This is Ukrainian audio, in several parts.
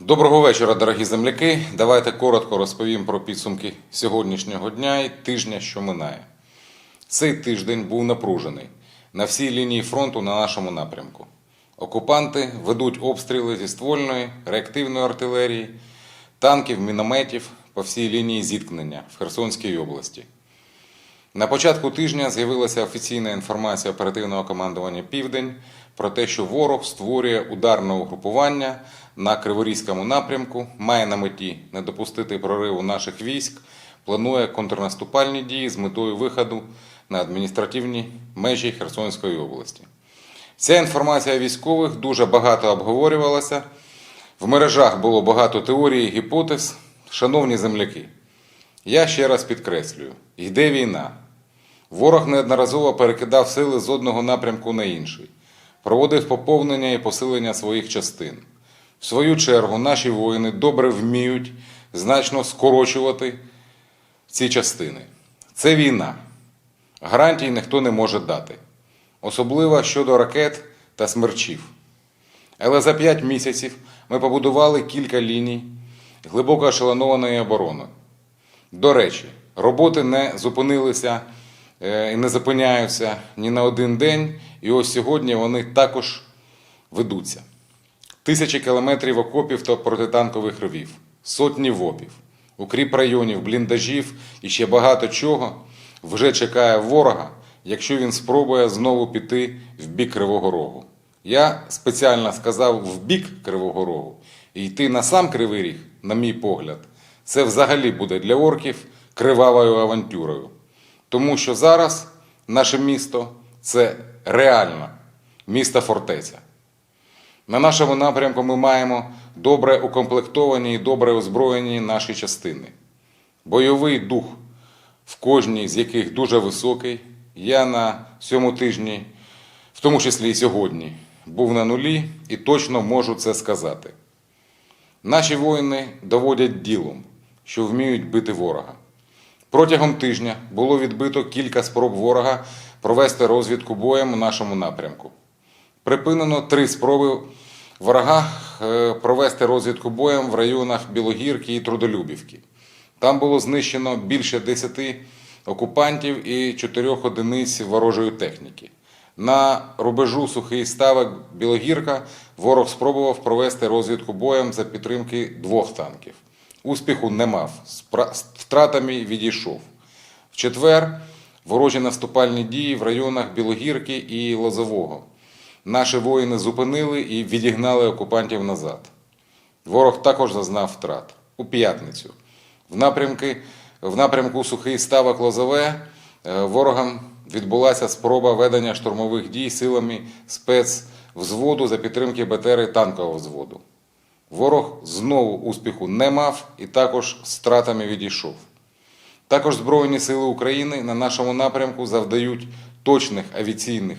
Доброго вечора, дорогі земляки. Давайте коротко розповім про підсумки сьогоднішнього дня і тижня, що минає. Цей тиждень був напружений на всій лінії фронту на нашому напрямку. Окупанти ведуть обстріли зі ствольної, реактивної артилерії, танків, мінометів по всій лінії зіткнення в Херсонській області. На початку тижня з'явилася офіційна інформація оперативного командування Південь про те, що ворог створює ударне угрупування на Криворізькому напрямку, має на меті не допустити прориву наших військ, планує контрнаступальні дії з метою виходу на адміністративні межі Херсонської області. Ця інформація військових дуже багато обговорювалася. В мережах було багато теорій і гіпотез. Шановні земляки, я ще раз підкреслюю: йде війна. Ворог неодноразово перекидав сили з одного напрямку на інший, проводив поповнення і посилення своїх частин. В свою чергу, наші воїни добре вміють значно скорочувати ці частини. Це війна. Гарантій ніхто не може дати, особливо щодо ракет та смерчів. Але за 5 місяців ми побудували кілька ліній глибоко ешелонованої оборони. До речі, роботи не зупинилися е, і не зупиняються ні на один день, і ось сьогодні вони також ведуться. Тисячі кілометрів окопів та протитанкових ровів, сотні вопів, укріп районів, бліндажів і ще багато чого вже чекає ворога, якщо він спробує знову піти в бік Кривого Рогу. Я спеціально сказав в бік Кривого Рогу і йти на сам Кривий Ріг, на мій погляд, це взагалі буде для орків кривавою авантюрою. Тому що зараз наше місто це реально місто фортеця. На нашому напрямку ми маємо добре укомплектовані і добре озброєні наші частини. Бойовий дух, в кожній з яких дуже високий. Я на цьому тижні, в тому числі і сьогодні, був на нулі і точно можу це сказати. Наші воїни доводять ділом, що вміють бити ворога. Протягом тижня було відбито кілька спроб ворога провести розвідку боєм у нашому напрямку. Припинено три спроби ворога е, провести розвідку боєм в районах Білогірки і Трудолюбівки. Там було знищено більше 10 окупантів і 4 одиниць ворожої техніки. На рубежу сухий ставок Білогірка ворог спробував провести розвідку боєм за підтримки двох танків. Успіху не мав, з втратами відійшов. В четвер ворожі наступальні дії в районах Білогірки і Лозового. Наші воїни зупинили і відігнали окупантів назад. Ворог також зазнав втрат у п'ятницю. В, напрямки, в напрямку Сухий Ставок Лозове е, ворогам відбулася спроба ведення штурмових дій силами спецвзводу за підтримки БТР і танкового взводу. Ворог знову успіху не мав і також з втратами відійшов. Також Збройні сили України на нашому напрямку завдають точних авіаційних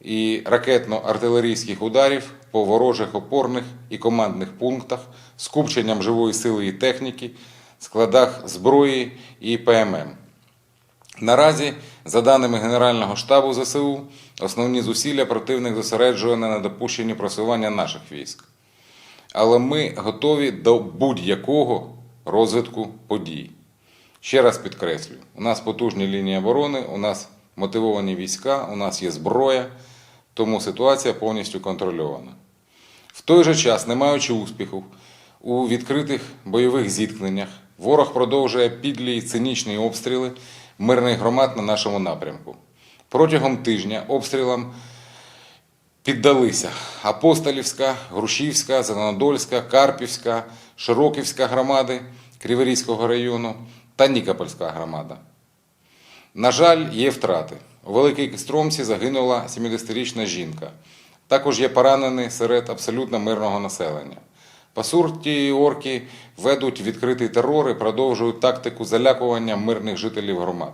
і ракетно-артилерійських ударів по ворожих опорних і командних пунктах, скупченням живої сили і техніки, складах зброї і ПММ. Наразі, за даними Генерального штабу ЗСУ, основні зусилля противник зосереджує на недопущенні просування наших військ. Але ми готові до будь-якого розвитку подій. Ще раз підкреслюю: у нас потужні лінії оборони, у нас мотивовані війська, у нас є зброя, тому ситуація повністю контрольована. В той же час, не маючи успіху у відкритих бойових зіткненнях, ворог продовжує підлі й цинічні обстріли мирних громад на нашому напрямку. Протягом тижня обстрілам піддалися Апостолівська, Грушівська, Зеленодольська, Карпівська, Широківська громади Криворізького району та Нікопольська громада. На жаль, є втрати. У Великій Костромці загинула 70-річна жінка. Також є поранені серед абсолютно мирного населення. По сурті орки ведуть відкритий терор і продовжують тактику залякування мирних жителів громад.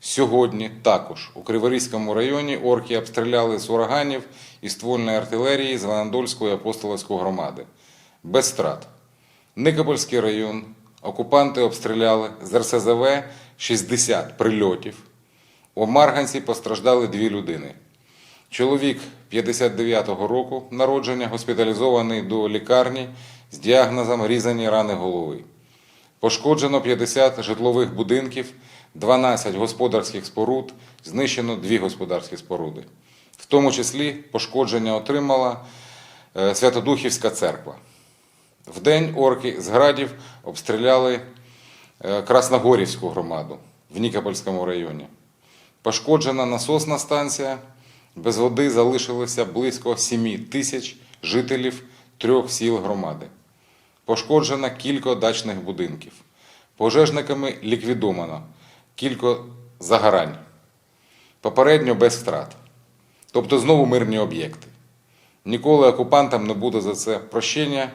Сьогодні також у Криворізькому районі орки обстріляли з ураганів і ствольної артилерії Зеленодольської апостолівської громади. Без втрат. Никопольський район окупанти обстріляли з РСЗВ 60 прильотів. У Марганці постраждали дві людини. Чоловік 59-го року народження, госпіталізований до лікарні з діагнозом різані рани голови. Пошкоджено 50 житлових будинків, 12 господарських споруд, знищено 2 господарські споруди. В тому числі пошкодження отримала е, Святодухівська церква. Вдень орки з градів обстріляли е, Красногорівську громаду в Нікопольському районі. Пошкоджена насосна станція. Без води залишилося близько 7 тисяч жителів трьох сіл громади. Пошкоджено кілька дачних будинків. Пожежниками ліквідовано кілька загорань. Попередньо без втрат. Тобто знову мирні об'єкти. Ніколи окупантам не буде за це прощення,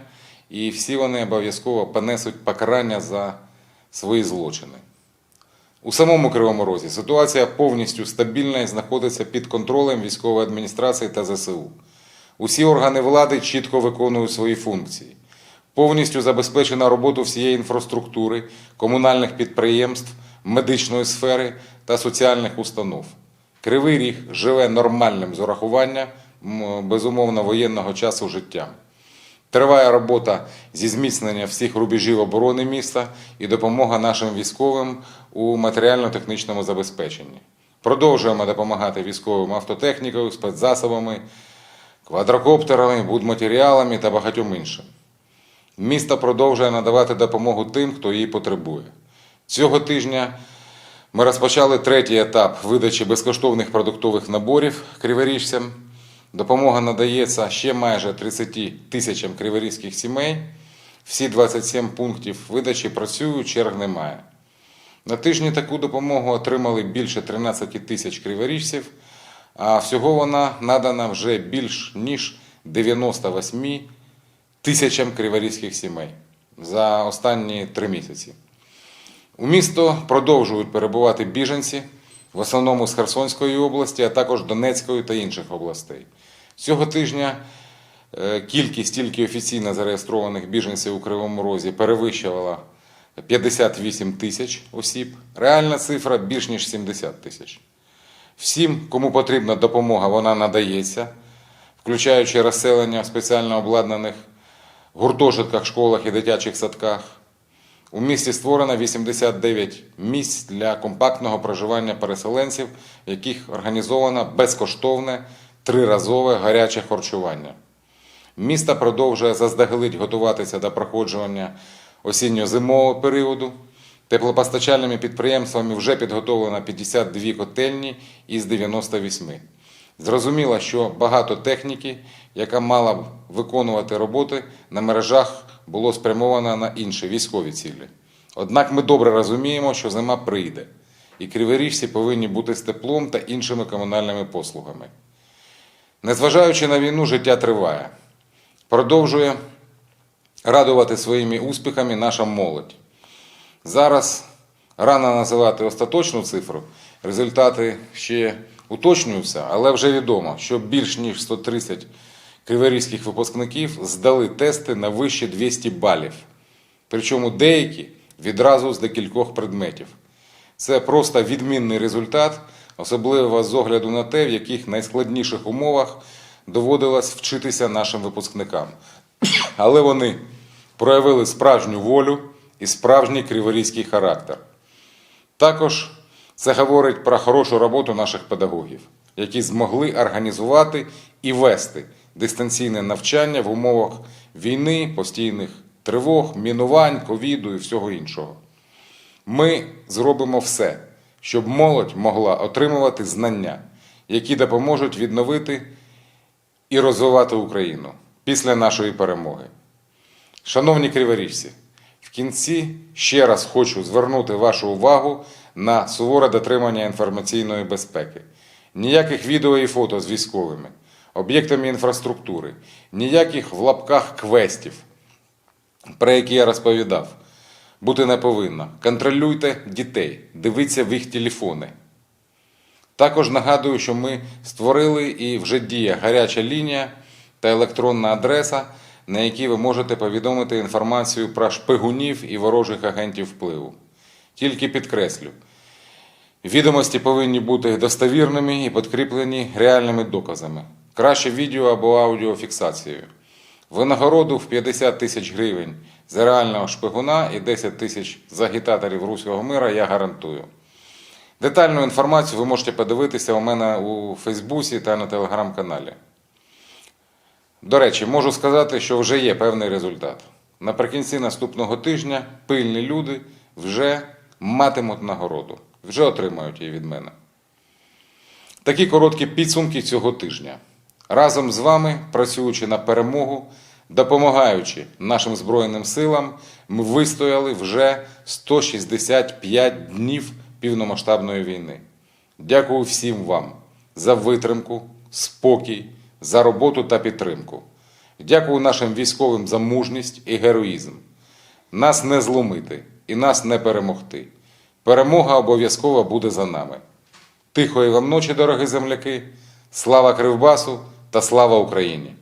і всі вони обов'язково понесуть покарання за свої злочини. У самому Кривому Розі ситуація повністю стабільна і знаходиться під контролем військової адміністрації та ЗСУ. Усі органи влади чітко виконують свої функції. Повністю забезпечена робота всієї інфраструктури, комунальних підприємств, медичної сфери та соціальних установ. Кривий ріг живе нормальним з урахуванням безумовно воєнного часу життя. Триває робота зі зміцнення всіх рубежів оборони міста і допомога нашим військовим у матеріально-технічному забезпеченні. Продовжуємо допомагати військовим автотехнікою, спецзасобами, квадрокоптерами, будматеріалами та багатьом іншим. Місто продовжує надавати допомогу тим, хто її потребує. Цього тижня ми розпочали третій етап видачі безкоштовних продуктових наборів криворіжцям. Допомога надається ще майже 30 тисячам криворізьких сімей. Всі 27 пунктів видачі працюють, черг немає. На тижні таку допомогу отримали більше 13 тисяч криворіжців, а всього вона надана вже більш ніж 98 тисячам криворізьких сімей за останні три місяці. У місто продовжують перебувати біженці, в основному з Херсонської області, а також Донецької та інших областей. Цього тижня е, кількість тільки офіційно зареєстрованих біженців у Кривому Розі перевищувала 58 тисяч осіб. Реальна цифра більш ніж 70 тисяч. Всім, кому потрібна допомога, вона надається, включаючи розселення в спеціально обладнаних гуртожитках, школах і дитячих садках. У місті створено 89 місць для компактного проживання переселенців, в яких організовано безкоштовне триразове гаряче харчування. Місто продовжує заздалегідь готуватися до проходження осінньо-зимового періоду. Теплопостачальними підприємствами вже підготовлено 52 котельні із 98. Зрозуміло, що багато техніки, яка мала б виконувати роботи на мережах, було спрямовано на інші військові цілі. Однак ми добре розуміємо, що зима прийде, і криворіжці повинні бути з теплом та іншими комунальними послугами. Незважаючи на війну, життя триває. Продовжує радувати своїми успіхами наша молодь. Зараз рано називати остаточну цифру, результати ще уточнюються, але вже відомо, що більш ніж 130 криворізьких випускників здали тести на вище 200 балів. Причому деякі відразу з декількох предметів. Це просто відмінний результат, особливо з огляду на те, в яких найскладніших умовах доводилось вчитися нашим випускникам. Але вони проявили справжню волю і справжній криворізький характер. Також це говорить про хорошу роботу наших педагогів, які змогли організувати і вести дистанційне навчання в умовах війни, постійних тривог, мінувань, ковіду і всього іншого. Ми зробимо все, щоб молодь могла отримувати знання, які допоможуть відновити і розвивати Україну після нашої перемоги. Шановні криворіжці, в кінці ще раз хочу звернути вашу увагу на суворе дотримання інформаційної безпеки. Ніяких відео і фото з військовими, об'єктами інфраструктури, ніяких в лапках квестів, про які я розповідав. Бути не повинно. Контролюйте дітей, дивіться в їх телефони. Також нагадую, що ми створили і вже діє гаряча лінія та електронна адреса, на якій ви можете повідомити інформацію про шпигунів і ворожих агентів впливу. Тільки підкреслю, відомості повинні бути достовірними і підкріплені реальними доказами, краще відео або аудіофіксацією. Винагороду в 50 тисяч гривень за реального шпигуна і 10 тисяч за агітаторів руського мира я гарантую. Детальну інформацію ви можете подивитися у мене у Фейсбуці та на телеграм-каналі. До речі, можу сказати, що вже є певний результат. Наприкінці наступного тижня пильні люди вже матимуть нагороду, вже отримають її від мене. Такі короткі підсумки цього тижня. Разом з вами, працюючи на перемогу, допомагаючи нашим Збройним силам, ми вистояли вже 165 днів півномасштабної війни. Дякую всім вам за витримку, спокій, за роботу та підтримку. Дякую нашим військовим за мужність і героїзм. Нас не зломити і нас не перемогти. Перемога обов'язково буде за нами. Тихої вам ночі, дорогі земляки! Слава Кривбасу та слава Україні!